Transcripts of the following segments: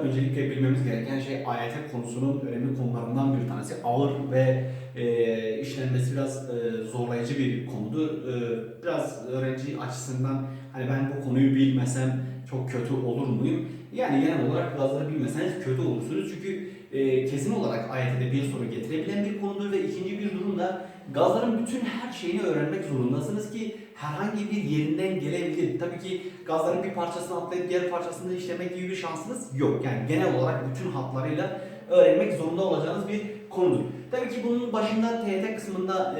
öncelikle bilmemiz gereken şey AYT konusunun önemli konularından bir tanesi. Ağır ve e, işlenmesi biraz e, zorlayıcı bir konudur. E, biraz öğrenci açısından hani ben bu konuyu bilmesem çok kötü olur muyum? Yani genel olarak gazları bilmeseniz kötü olursunuz. Çünkü e, kesin olarak AYT'de bir soru getirebilen bir konudur ve ikinci bir durum da gazların bütün her şeyini öğrenmek zorundasınız ki herhangi bir yerinden gelebilir. Tabii ki gazların bir parçasını atlayıp diğer parçasını işlemek gibi bir şansınız yok. Yani genel olarak bütün hatlarıyla öğrenmek zorunda olacağınız bir konudur. Tabii ki bunun başında TYT kısmında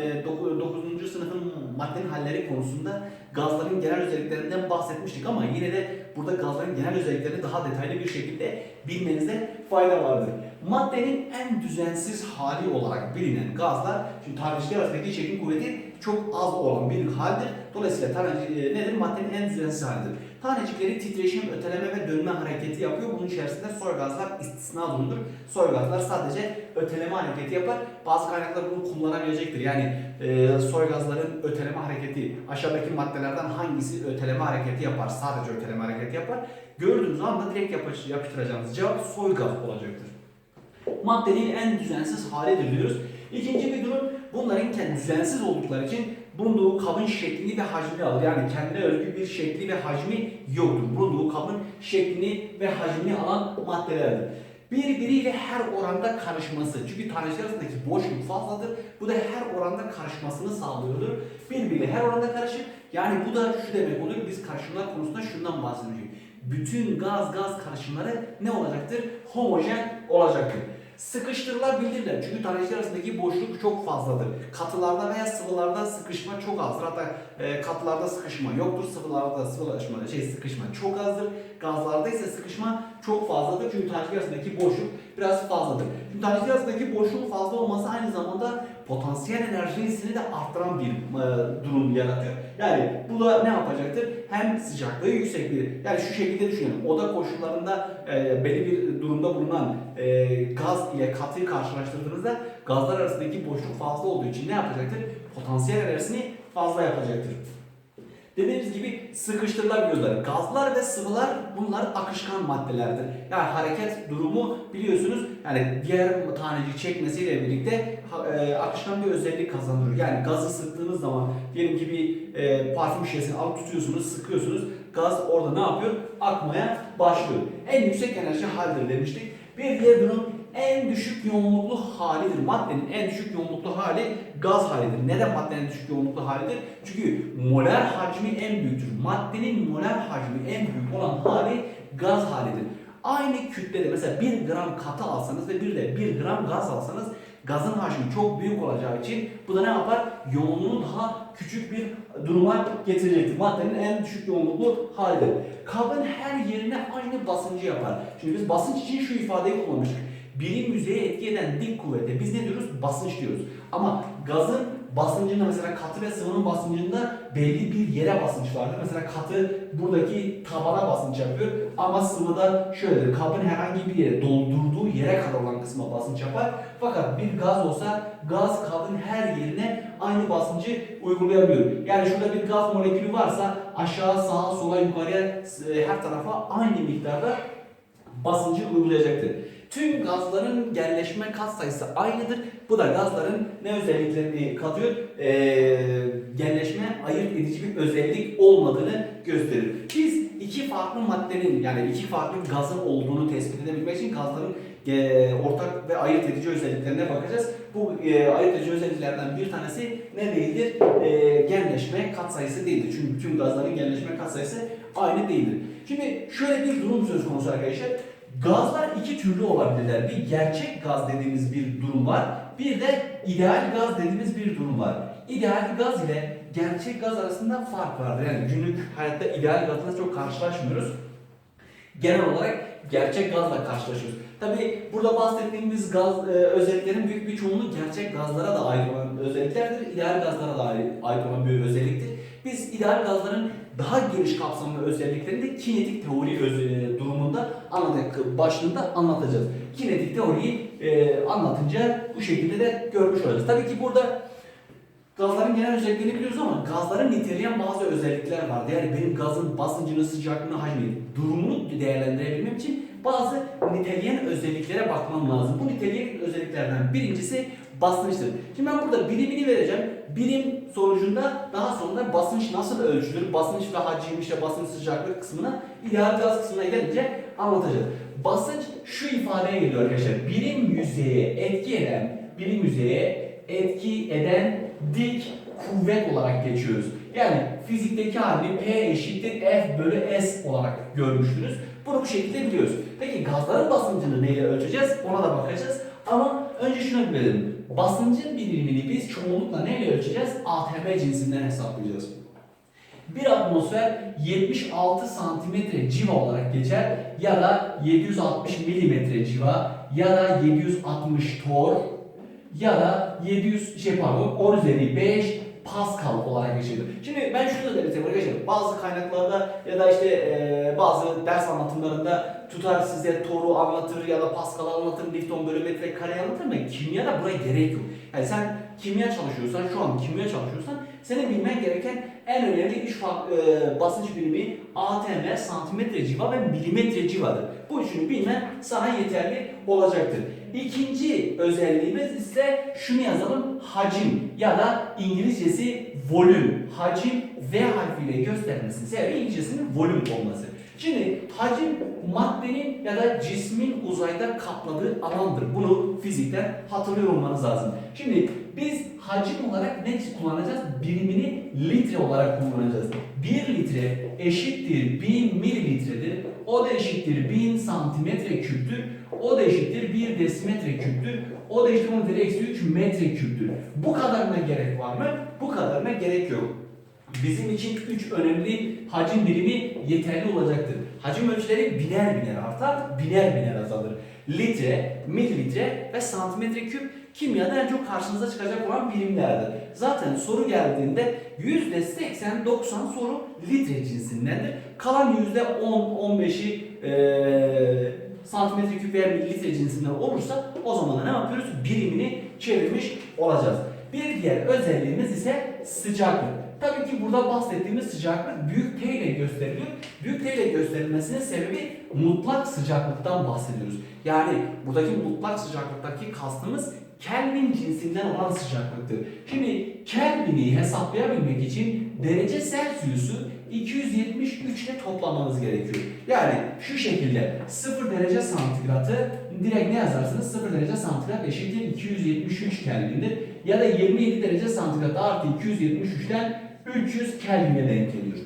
9. sınıfın maddenin halleri konusunda gazların genel özelliklerinden bahsetmiştik ama yine de burada gazların genel özelliklerini daha detaylı bir şekilde bilmenizde fayda vardır. Maddenin en düzensiz hali olarak bilinen gazlar, şimdi tanecikler arasındaki çekim kuvveti çok az olan bir haldir. Dolayısıyla tanecik nedir? Maddenin en düzensiz halidir. Tanecikleri titreşim, öteleme ve dönme hareketi yapıyor. Bunun içerisinde soy gazlar istisna durumdur. Soy gazlar sadece öteleme hareketi yapar. Bazı kaynaklar bunu kullanabilecektir. Yani e, soy gazların öteleme hareketi, aşağıdaki maddelerden hangisi öteleme hareketi yapar, sadece öteleme hareketi yapar. Gördüğünüz anda direkt yapış- yapıştıracağınız cevap soy gaz olacaktır. Maddenin en düzensiz halidir diyoruz. İkinci bir durum bunların kendi düzensiz oldukları için bulunduğu kabın şeklini ve hacmini alır. Yani kendine özgü bir şekli ve hacmi yoktur. Bulunduğu kabın şeklini ve hacmini alan maddelerdir. Birbiriyle her oranda karışması. Çünkü tanecikler arasındaki boşluk fazladır. Bu da her oranda karışmasını sağlıyordur. Birbiriyle her oranda karışır. Yani bu da şu demek oluyor. Biz karışımlar konusunda şundan bahsediyoruz. Bütün gaz gaz karışımları ne olacaktır? Homojen olacaktır. Sıkıştırılabilirler. Çünkü tanecikler arasındaki boşluk çok fazladır. Katılarda veya sıvılarda sıkışma çok azdır. Hatta e, katılarda sıkışma yoktur. Sıvılarda sıvılaşma, şey sıkışma çok azdır. Gazlarda ise sıkışma çok fazladır. Çünkü tanecikler arasındaki boşluk biraz fazladır. Şimdi tanecikler arasındaki boşluğun fazla olması aynı zamanda potansiyel enerjisini de arttıran bir e, durum yaratıyor. Yani bu da ne yapacaktır? Hem sıcaklığı yüksek bir, yani şu şekilde düşünelim. Oda koşullarında e, belli bir durumda bulunan e, gaz ile katıyı karşılaştırdığınızda gazlar arasındaki boşluk fazla olduğu için ne yapacaktır? Potansiyel enerjisini fazla yapacaktır. Dediğimiz gibi sıkıştırılabiliyorlar. Gazlar ve sıvılar bunlar akışkan maddelerdir. Yani hareket durumu biliyorsunuz yani diğer tanecik çekmesiyle birlikte e, akışkan bir özellik kazandırıyor. Yani gazı sıktığınız zaman diyelim ki bir e, parfüm şişesini alıp tutuyorsunuz, sıkıyorsunuz. Gaz orada ne yapıyor? Akmaya başlıyor. En yüksek enerji haldir demiştik. Bir diğer durum en düşük yoğunluklu halidir. Maddenin en düşük yoğunluklu hali gaz halidir. Neden maddenin en düşük yoğunluklu halidir? Çünkü molar hacmi en büyüktür. Maddenin molar hacmi en büyük olan hali gaz halidir. Aynı kütlede mesela 1 gram katı alsanız ve bir de 1 gram gaz alsanız gazın hacmi çok büyük olacağı için bu da ne yapar? Yoğunluğunu daha küçük bir duruma getirecektir. Maddenin en düşük yoğunluklu halidir. Kabın her yerine aynı basıncı yapar. Şimdi biz basınç için şu ifadeyi kullanmıştık. Birim yüzeye etki eden dik kuvvete biz ne diyoruz? Basınç diyoruz. Ama gazın basıncında mesela katı ve sıvının basıncında belli bir yere basınç vardır. Mesela katı buradaki tabana basınç yapıyor ama sıvıda şöyledir. Kabın herhangi bir yere doldurduğu yere kadar olan kısma basınç yapar. Fakat bir gaz olsa gaz kabın her yerine aynı basıncı uygulayamıyor. Yani şurada bir gaz molekülü varsa aşağı, sağa, sola, yukarıya e, her tarafa aynı miktarda basıncı uygulayacaktır. Tüm gazların genleşme katsayısı aynıdır. Bu da gazların ne özelliklerini katıyor? Ee, genleşme ayırt edici bir özellik olmadığını gösterir. Biz iki farklı maddenin yani iki farklı gazın olduğunu tespit edebilmek için gazların e, ortak ve ayırt edici özelliklerine bakacağız. Bu e, ayırt edici özelliklerden bir tanesi ne değildir? E, genleşme katsayısı değildir. Çünkü bütün gazların genleşme katsayısı aynı değildir. Şimdi şöyle bir durum söz konusu arkadaşlar. Gazlar iki türlü olabilirler. Bir gerçek gaz dediğimiz bir durum var. Bir de ideal gaz dediğimiz bir durum var. İdeal gaz ile gerçek gaz arasında fark vardır. Yani günlük hayatta ideal gazla çok karşılaşmıyoruz. Genel olarak gerçek gazla karşılaşıyoruz. Tabi burada bahsettiğimiz gaz e, özelliklerin büyük bir çoğunluğu gerçek gazlara da ait olan özelliklerdir. İdeal gazlara da ait, olan bir özelliktir. Biz ideal gazların daha geniş kapsamlı özelliklerini de kinetik teori e, durumunda anlatacak, başlığında anlatacağız. Kinetik teoriyi e, anlatınca bu şekilde de görmüş olacağız. Tabii ki burada Gazların genel özelliklerini biliyoruz ama gazların niteleyen bazı özellikler var. Yani benim gazın basıncını, sıcaklığını, hacmini, durumunu değerlendirebilmem için bazı niteleyen özelliklere bakmam lazım. Bu niteleyen özelliklerden birincisi basınçtır. Şimdi ben burada birimini vereceğim. Birim sonucunda daha sonra basınç nasıl ölçülür? Basınç ve hacim işte basınç sıcaklık kısmına ideal gaz kısmına gelince anlatacağız. Basınç şu ifadeye geliyor arkadaşlar. Birim yüzeye etki eden, birim yüzeye etki eden dik kuvvet olarak geçiyoruz. Yani fizikteki halini P eşittir F bölü S olarak görmüştünüz. Bunu bu şekilde biliyoruz. Peki gazların basıncını neyle ölçeceğiz? Ona da bakacağız. Ama önce şunu bilelim. Basıncın birimini biz çoğunlukla neyle ölçeceğiz? ATP cinsinden hesaplayacağız. Bir atmosfer 76 santimetre civa olarak geçer ya da 760 milimetre civa ya da 760 tor ya da 700 şey pardon 10 üzeri 5 Pascal olarak geçiyor. Şimdi ben şunu da belirteyim arkadaşlar. Bazı kaynaklarda ya da işte e, bazı ders anlatımlarında tutar size toru anlatır ya da Pascal anlatır, Newton bölü metre kare anlatır ama kimyada buraya gerek yok. Yani sen kimya çalışıyorsan, şu an kimya çalışıyorsan senin bilmen gereken en önemli üç fa- e, basınç birimi atm, santimetre civa ve milimetre civadır. Bu üçünü bilmen sana yeterli olacaktır. İkinci özelliğimiz ise şunu yazalım hacim ya da İngilizcesi volüm. Hacim V harfiyle göstermesinin sebebi İngilizcesinin volüm olması. Şimdi hacim maddenin ya da cismin uzayda kapladığı alandır. Bunu fizikten hatırlıyor olmanız lazım. Şimdi biz hacim olarak ne kullanacağız? Birimini litre olarak kullanacağız. 1 litre eşittir 1000 mililitredir. O da eşittir 1000 santimetre küptür. O da eşittir 1 desimetre küptür. O da eşittir 10 üzeri eksi 3 metre küptür. Bu kadarına gerek var mı? Bu kadarına gerek yok. Bizim için 3 önemli hacim birimi yeterli olacaktır. Hacim ölçüleri biner biner artar, biner biner azalır. Litre, mililitre ve santimetre küp kimyada en çok karşınıza çıkacak olan birimlerdir. Zaten soru geldiğinde %80-90 soru litre cinsindendir. Kalan %10-15'i eee santimetre küp veya mililitre cinsinden olursa o zaman da ne yapıyoruz? Birimini çevirmiş olacağız. Bir diğer özelliğimiz ise sıcaklık. Tabii ki burada bahsettiğimiz sıcaklık büyük T ile gösteriliyor. Büyük T ile gösterilmesinin sebebi mutlak sıcaklıktan bahsediyoruz. Yani buradaki mutlak sıcaklıktaki kastımız Kelvin cinsinden olan sıcaklıktır. Şimdi Kelvin'i hesaplayabilmek için derece Celsius'u 273 ile toplamanız gerekiyor. Yani şu şekilde 0 derece santigratı direkt ne yazarsınız? 0 derece santigrat eşittir 273 Kelvin'dir. Ya da 27 derece santigrat artı 273'ten 300 Kelvin'e denk geliyor.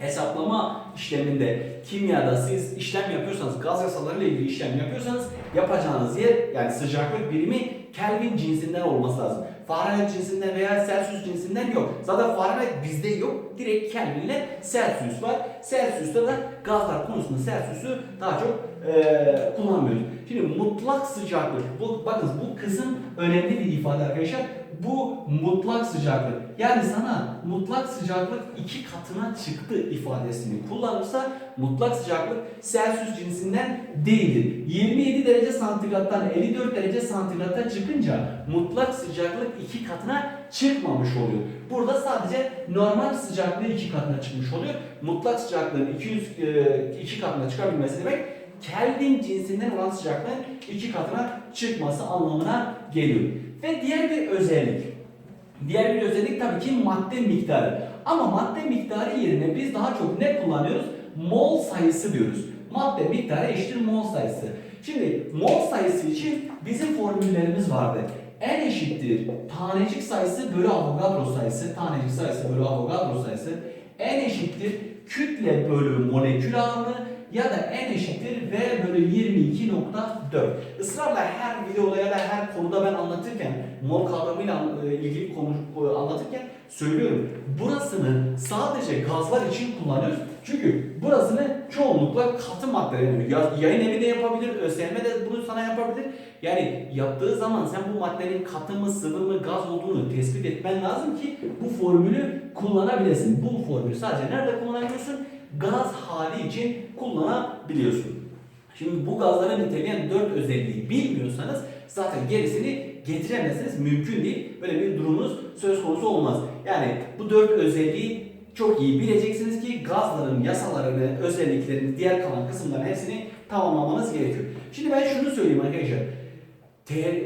Hesaplama işleminde kimyada siz işlem yapıyorsanız, gaz yasalarıyla ilgili işlem yapıyorsanız yapacağınız yer yani sıcaklık birimi Kelvin cinsinden olması lazım. Fahrenheit cinsinden veya Celsius cinsinden yok. Zaten Fahrenheit bizde yok. Direkt Kelvin ile Celsius var. Celsius'ta da gazlar konusunda Celsius'u daha çok eee kullanmıyoruz. Şimdi mutlak sıcaklık. Bu, bakın bu kısım önemli bir ifade arkadaşlar. Bu mutlak sıcaklık. Yani sana mutlak sıcaklık iki katına çıktı ifadesini kullanırsa mutlak sıcaklık Celsius cinsinden değildir. 27 derece santigrattan 54 derece santigrata çıkınca mutlak sıcaklık iki katına çıkmamış oluyor. Burada sadece normal sıcaklığı iki katına çıkmış oluyor. Mutlak sıcaklığın 200 e, iki katına çıkabilmesi demek Kelvin cinsinden olan sıcaklığın iki katına çıkması anlamına geliyor. Ve diğer bir özellik. Diğer bir özellik tabii ki madde miktarı. Ama madde miktarı yerine biz daha çok ne kullanıyoruz? Mol sayısı diyoruz. Madde miktarı eşittir mol sayısı. Şimdi mol sayısı için bizim formüllerimiz vardı. N eşittir tanecik sayısı bölü Avogadro sayısı. Tanecik sayısı bölü Avogadro sayısı. N eşittir kütle bölü molekül ağırlığı ya da n eşittir v bölü 22.4. Israrla her videoda ya da her konuda ben anlatırken, mol kavramıyla e, ilgili konu e, anlatırken söylüyorum. Burasını sadece gazlar için kullanıyoruz. Çünkü burasını çoğunlukla katı maddeler yapıyor. Ya- Yayın evi de yapabilir, ÖSYM de bunu sana yapabilir. Yani yaptığı zaman sen bu maddenin katı mı, sıvı mı, gaz olduğunu tespit etmen lazım ki bu formülü kullanabilesin. Bu formülü sadece nerede kullanabiliyorsun? Gaz hali için kullanabiliyorsun. Şimdi bu gazların niteleyen dört özelliği bilmiyorsanız zaten gerisini getiremezsiniz. Mümkün değil. Böyle bir durumunuz söz konusu olmaz. Yani bu dört özelliği çok iyi bileceksiniz ki gazların yasalarını, özelliklerini, diğer kalan kısımların hepsini tamamlamanız gerekiyor. Şimdi ben şunu söyleyeyim arkadaşlar.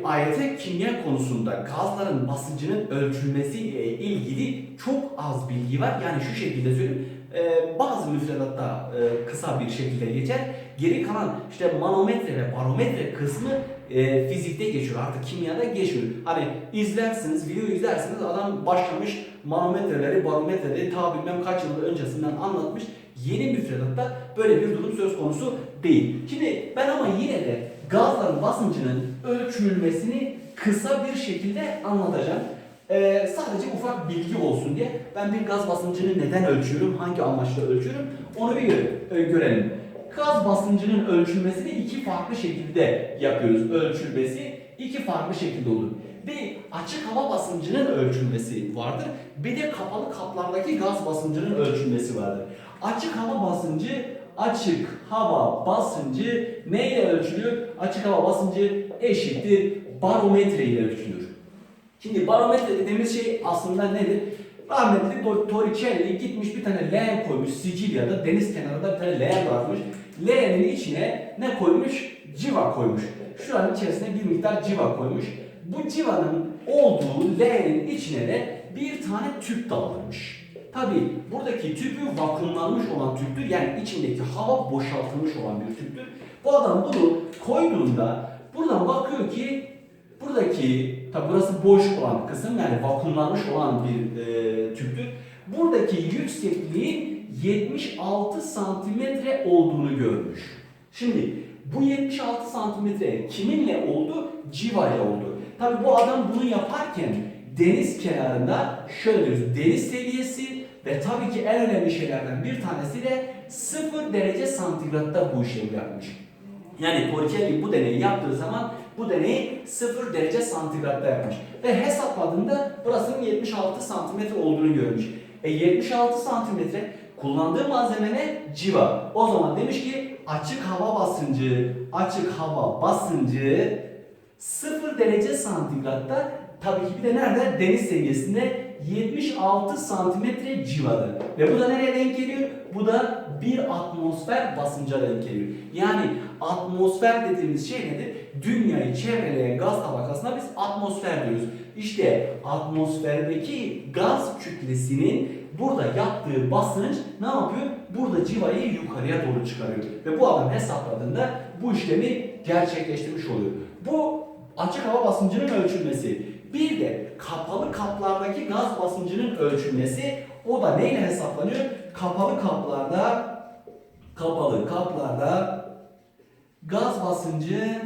AYT kimya konusunda gazların basıncının ölçülmesi ile ilgili çok az bilgi var. Yani şu şekilde söyleyeyim. Ee, bazı müfredatta e, kısa bir şekilde geçer. Geri kalan işte manometre ve barometre kısmı e, fizikte geçiyor. Artık kimyada geçmiyor. Hani izlersiniz, video izlersiniz adam başlamış manometreleri, barometreleri ta bilmem kaç yıl öncesinden anlatmış. Yeni müfredatta böyle bir durum söz konusu değil. Şimdi ben ama yine de gazların basıncının ölçülmesini kısa bir şekilde anlatacağım. Ee, sadece ufak bilgi olsun diye ben bir gaz basıncını neden ölçüyorum, hangi amaçla ölçüyorum onu bir göre- e, görelim. Gaz basıncının ölçülmesini iki farklı şekilde yapıyoruz. Ölçülmesi iki farklı şekilde olur. Bir açık hava basıncının ölçülmesi vardır. Bir de kapalı kaplardaki gaz basıncının ölçülmesi vardır. Açık hava basıncı açık hava basıncı neyle ölçülüyor? Açık hava basıncı eşittir barometre ile ölçülür. Şimdi barometre dediğimiz şey aslında nedir? Rahmetli Tor- Torricelli gitmiş bir tane leğen koymuş Sicilya'da deniz kenarında bir tane leğen bırakmış. Leğenin içine ne koymuş? Civa koymuş. Şuranın içerisine bir miktar civa koymuş. Bu civanın olduğu leğenin içine de bir tane tüp daldırmış. Tabi buradaki tüpü vakumlanmış olan tüptür. Yani içindeki hava boşaltılmış olan bir tüptür. Bu adam bunu koyduğunda buradan bakıyor ki buradaki tabi burası boş olan kısım yani vakumlanmış olan bir e, tüptür. Buradaki yüksekliğin 76 santimetre olduğunu görmüş. Şimdi bu 76 santimetre kiminle oldu? Civa ile oldu. Tabi bu adam bunu yaparken deniz kenarında şöyle diyoruz. Deniz seviyesi ve tabii ki en önemli şeylerden bir tanesi de 0 derece santigratta bu işlemi yapmış. Yani Torricelli bu deneyi yaptığı zaman bu deneyi 0 derece santigratta yapmış. Ve hesapladığında burasının 76 santimetre olduğunu görmüş. E 76 santimetre kullandığı malzeme ne? Civa. O zaman demiş ki açık hava basıncı, açık hava basıncı 0 derece santigratta tabii ki bir de nerede? Deniz seviyesinde 76 santimetre civarı. Ve bu da nereye denk geliyor? Bu da bir atmosfer basınca denk geliyor. Yani atmosfer dediğimiz şey nedir? Dünyayı çevreleyen gaz tabakasına biz atmosfer diyoruz. İşte atmosferdeki gaz kütlesinin burada yaptığı basınç ne yapıyor? Burada civayı yukarıya doğru çıkarıyor. Ve bu adam hesapladığında bu işlemi gerçekleştirmiş oluyor. Bu açık hava basıncının ölçülmesi. Bir de kapalı kaplardaki gaz basıncının ölçülmesi. O da neyle hesaplanıyor? Kapalı kaplarda kapalı kaplarda gaz basıncı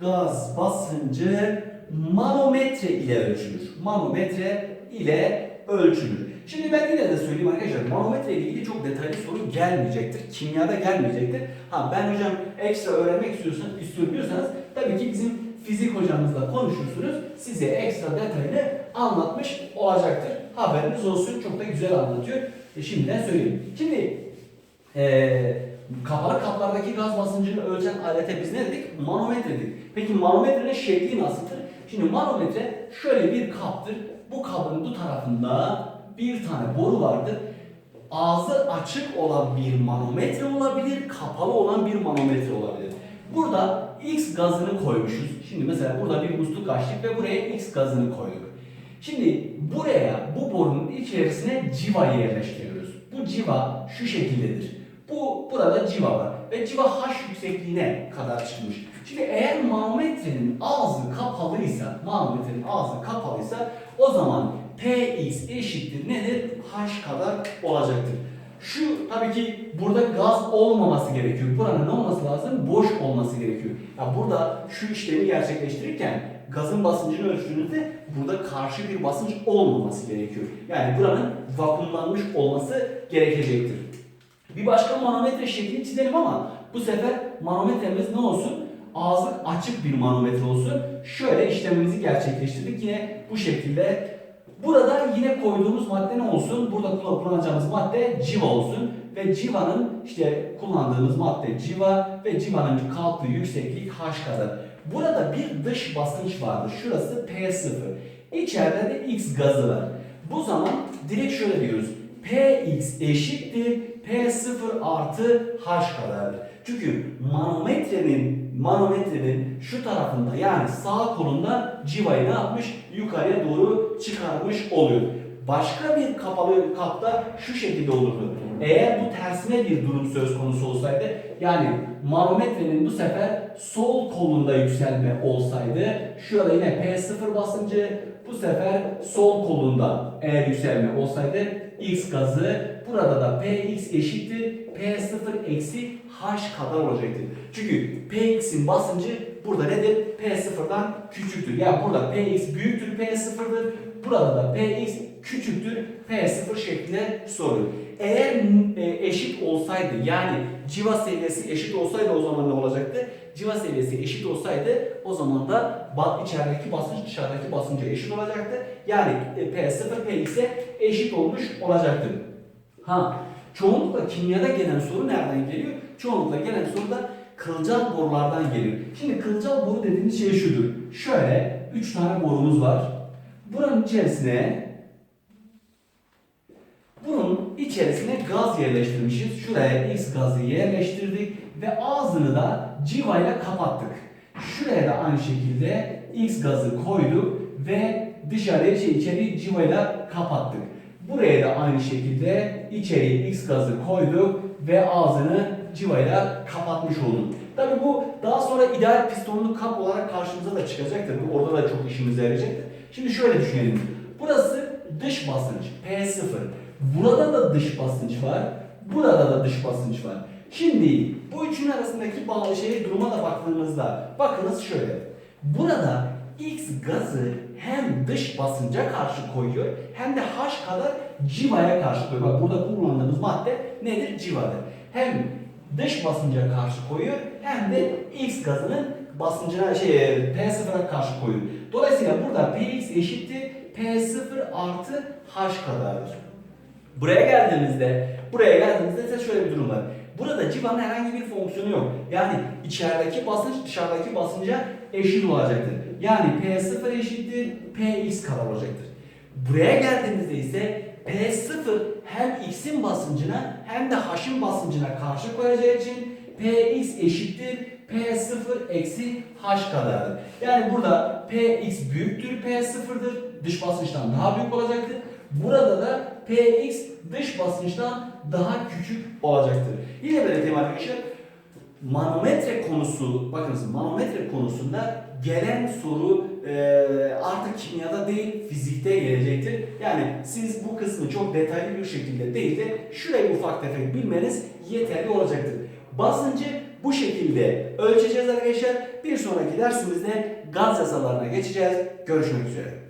gaz basıncı manometre ile ölçülür. Manometre ile ölçülür. Şimdi ben yine de söyleyeyim arkadaşlar manometre ile ilgili çok detaylı soru gelmeyecektir. Kimyada gelmeyecektir. Ha ben hocam ekstra öğrenmek istiyorsanız, istiyorum diyorsanız tabii ki bizim fizik hocamızla konuşursunuz. Size ekstra detaylı anlatmış olacaktır. Haberiniz olsun. Çok da güzel anlatıyor. E şimdiden söyleyeyim. Şimdi ee, kapalı kaplardaki gaz basıncını ölçen alete biz ne dedik? Manometre dedik. Peki manometrenin şekli nasıldır? Şimdi manometre şöyle bir kaptır. Bu kabın bu tarafında bir tane boru vardır. Ağzı açık olan bir manometre olabilir, kapalı olan bir manometre olabilir. Burada X gazını koymuşuz. Şimdi mesela burada bir musluk açtık ve buraya X gazını koyduk. Şimdi buraya bu borunun içerisine civayı yerleştiriyoruz. Bu civa şu şekildedir. Bu burada civa var ve civa H yüksekliğine kadar çıkmış. Şimdi eğer manometrenin ağzı kapalıysa, manometrenin ağzı kapalıysa o zaman Px eşittir nedir? H kadar olacaktır. Şu tabii ki burada gaz olmaması gerekiyor. Buranın ne olması lazım? Boş olması gerekiyor. Ya burada şu işlemi gerçekleştirirken gazın basıncını ölçtüğünüzde burada karşı bir basınç olmaması gerekiyor. Yani buranın vakumlanmış olması gerekecektir. Bir başka manometre şeklini çizelim ama bu sefer manometremiz ne olsun? Ağzı açık bir manometre olsun. Şöyle işlemimizi gerçekleştirdik. Yine bu şekilde Burada yine koyduğumuz madde ne olsun? Burada kullanacağımız madde civa olsun. Ve civanın işte kullandığımız madde civa ve civanın kalktığı yükseklik H kadar. Burada bir dış basınç vardır. Şurası P0. İçeride de X gazı var. Bu zaman direkt şöyle diyoruz. Px eşittir P0 artı H kadardır. Çünkü manometrenin manometrenin şu tarafında yani sağ kolunda civayı ne yapmış? Yukarıya doğru çıkarmış oluyor. Başka bir kapalı kapta şu şekilde olurdu. Eğer bu tersine bir durum söz konusu olsaydı yani manometrenin bu sefer sol kolunda yükselme olsaydı şurada yine P0 basıncı bu sefer sol kolunda eğer yükselme olsaydı X gazı burada da Px eşittir P0 eksi H kadar olacaktır. Çünkü Px'in basıncı burada nedir? P0'dan küçüktür. Yani burada Px büyüktür P0'dır. Burada da Px küçüktür P0 şeklinde soruyor. Eğer e, eşit olsaydı yani civa seviyesi eşit olsaydı o zaman ne olacaktı? Civa seviyesi eşit olsaydı o zaman da içerideki basınç dışarıdaki basınca eşit olacaktı. Yani e, P0 Px'e eşit olmuş olacaktı. Ha, çoğunlukla kimyada gelen soru nereden geliyor? Çoğunlukla gelen soru da kılcal borulardan geliyor. Şimdi kılcal boru dediğimiz şey şudur. Şöyle 3 tane borumuz var. Buranın içerisine bunun içerisine gaz yerleştirmişiz. Şuraya X gazı yerleştirdik ve ağzını da civa ile kapattık. Şuraya da aynı şekilde X gazı koyduk ve dışarıya şey içeri civa ile kapattık. Buraya da aynı şekilde içeriye X gazı koyduk ve ağzını civayla kapatmış olduk. Tabi bu daha sonra ideal pistonlu kap olarak karşımıza da çıkacaktır. Bu orada da çok işimize yarayacaktır. Şimdi şöyle düşünelim. Burası dış basınç P0. Burada da dış basınç var. Burada da dış basınç var. Şimdi bu üçünün arasındaki bağlı şeye duruma da baktığımızda bakınız şöyle. Burada X gazı hem dış basınca karşı koyuyor hem de H kadar civaya karşı koyuyor. Bak burada kullandığımız madde nedir? Civadır. Hem dış basınca karşı koyuyor hem de X gazının basıncına şey P0'a karşı koyuyor. Dolayısıyla burada Px eşittir P0 artı H kadardır. Buraya geldiğimizde, buraya geldiğimizde ise şöyle bir durum var. Burada civanın herhangi bir fonksiyonu yok. Yani içerideki basınç dışarıdaki basınca eşit olacaktır. Yani P0 eşittir Px kadar olacaktır. Buraya geldiğimizde ise P0 hem X'in basıncına hem de H'in basıncına karşı koyacağı için Px eşittir P0 eksi H kadardır. Yani burada Px büyüktür P0'dır. Dış basınçtan daha büyük olacaktır. Burada da Px dış basınçtan daha küçük olacaktır. Yine belirteyim arkadaşlar. Manometre konusu, bakınız manometre konusunda gelen soru e, artık kimyada değil fizikte gelecektir. Yani siz bu kısmı çok detaylı bir şekilde değil de şurayı ufak tefek bilmeniz yeterli olacaktır. Basıncı bu şekilde ölçeceğiz arkadaşlar. Bir sonraki dersimizde gaz yasalarına geçeceğiz. Görüşmek üzere.